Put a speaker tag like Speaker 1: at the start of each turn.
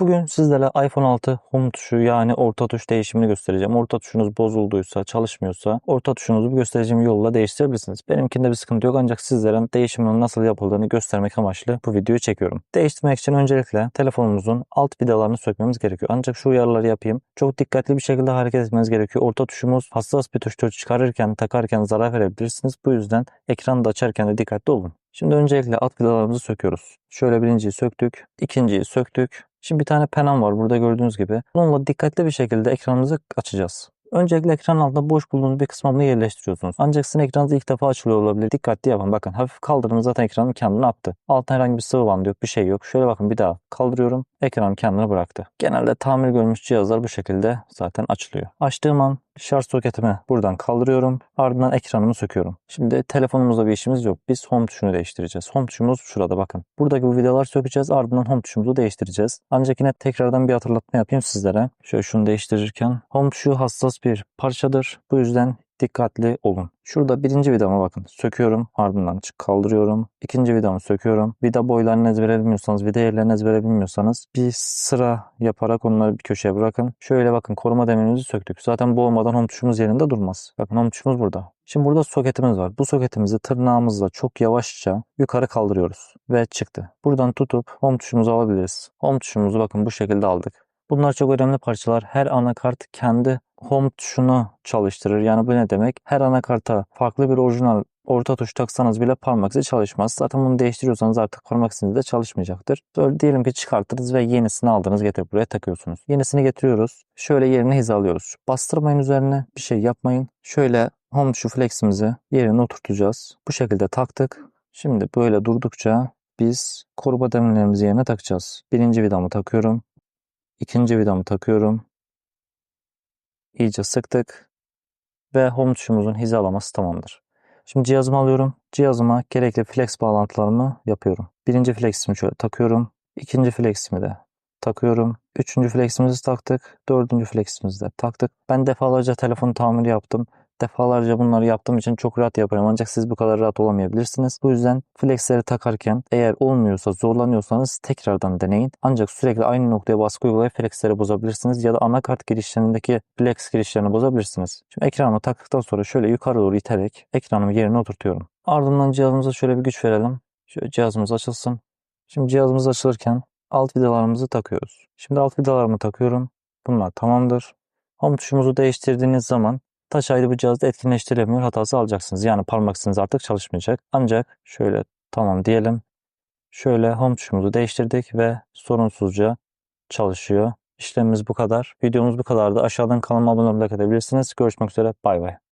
Speaker 1: Bugün sizlere iPhone 6 Home tuşu yani orta tuş değişimini göstereceğim. Orta tuşunuz bozulduysa, çalışmıyorsa orta tuşunuzu bu göstereceğim yolla değiştirebilirsiniz. Benimkinde bir sıkıntı yok ancak sizlere değişimin nasıl yapıldığını göstermek amaçlı bu videoyu çekiyorum. Değiştirmek için öncelikle telefonumuzun alt vidalarını sökmemiz gerekiyor. Ancak şu uyarıları yapayım. Çok dikkatli bir şekilde hareket etmeniz gerekiyor. Orta tuşumuz hassas bir tuştur. Çıkarırken, takarken zarar verebilirsiniz. Bu yüzden ekranı da açarken de dikkatli olun. Şimdi öncelikle alt vidalarımızı söküyoruz. Şöyle birinciyi söktük, ikinciyi söktük. Şimdi bir tane penam var burada gördüğünüz gibi. Bununla dikkatli bir şekilde ekranımızı açacağız. Öncelikle ekranın altında boş bulduğunuz bir kısmını yerleştiriyorsunuz. Ancak sizin ekranınız ilk defa açılıyor olabilir. Dikkatli yapın. Bakın hafif kaldırdığınız zaten ekranın kendini attı. Altına herhangi bir sıvı bandı yok, bir şey yok. Şöyle bakın bir daha kaldırıyorum. Ekranım kendini bıraktı. Genelde tamir görmüş cihazlar bu şekilde zaten açılıyor. Açtığım an şarj soketimi buradan kaldırıyorum. Ardından ekranımı söküyorum. Şimdi telefonumuzda bir işimiz yok. Biz home tuşunu değiştireceğiz. Home tuşumuz şurada bakın. Buradaki bu vidalar sökeceğiz. Ardından home tuşumuzu değiştireceğiz. Ancak yine tekrardan bir hatırlatma yapayım sizlere. Şöyle şunu değiştirirken. Home tuşu hassas bir parçadır. Bu yüzden dikkatli olun. Şurada birinci vidama bakın. Söküyorum. Ardından kaldırıyorum. İkinci vidamı söküyorum. Vida boylarını ezbere bilmiyorsanız, vida yerlerini ezbere bilmiyorsanız bir sıra yaparak onları bir köşeye bırakın. Şöyle bakın koruma demirimizi söktük. Zaten bu olmadan home tuşumuz yerinde durmaz. Bakın home tuşumuz burada. Şimdi burada soketimiz var. Bu soketimizi tırnağımızla çok yavaşça yukarı kaldırıyoruz. Ve çıktı. Buradan tutup home tuşumuzu alabiliriz. Home tuşumuzu bakın bu şekilde aldık. Bunlar çok önemli parçalar. Her anakart kendi home tuşunu çalıştırır. Yani bu ne demek? Her anakarta farklı bir orijinal orta tuş taksanız bile parmak izi çalışmaz. Zaten bunu değiştiriyorsanız artık parmak iziniz de çalışmayacaktır. Böyle diyelim ki çıkarttınız ve yenisini aldınız getirip buraya takıyorsunuz. Yenisini getiriyoruz. Şöyle yerine hizalıyoruz. Bastırmayın üzerine bir şey yapmayın. Şöyle home tuşu fleximizi yerine oturtacağız. Bu şekilde taktık. Şimdi böyle durdukça biz koruma demirlerimizi yerine takacağız. Birinci vidamı takıyorum. İkinci vidamı takıyorum. İyice sıktık. Ve home tuşumuzun hizalaması tamamdır. Şimdi cihazımı alıyorum. Cihazıma gerekli flex bağlantılarımı yapıyorum. Birinci fleximi şöyle takıyorum. İkinci fleximi de takıyorum. Üçüncü fleximizi taktık. Dördüncü fleximizi de taktık. Ben defalarca telefon tamiri yaptım. Defalarca bunları yaptığım için çok rahat yaparım. Ancak siz bu kadar rahat olamayabilirsiniz. Bu yüzden flexleri takarken eğer olmuyorsa zorlanıyorsanız tekrardan deneyin. Ancak sürekli aynı noktaya baskı uygulayıp flexleri bozabilirsiniz. Ya da anakart girişlerindeki flex girişlerini bozabilirsiniz. Şimdi ekranımı taktıktan sonra şöyle yukarı doğru iterek ekranımı yerine oturtuyorum. Ardından cihazımıza şöyle bir güç verelim. Şöyle cihazımız açılsın. Şimdi cihazımız açılırken alt vidalarımızı takıyoruz. Şimdi alt vidalarımı takıyorum. Bunlar tamamdır. Home tuşumuzu değiştirdiğiniz zaman Taş ayrı bu cihazda etkinleştirilemiyor hatası alacaksınız. Yani parmak iziniz artık çalışmayacak. Ancak şöyle tamam diyelim. Şöyle home tuşumuzu değiştirdik ve sorunsuzca çalışıyor. İşlemimiz bu kadar. Videomuz bu kadardı. Aşağıdan kanalıma abone olmayı edebilirsiniz. Görüşmek üzere. Bay bay.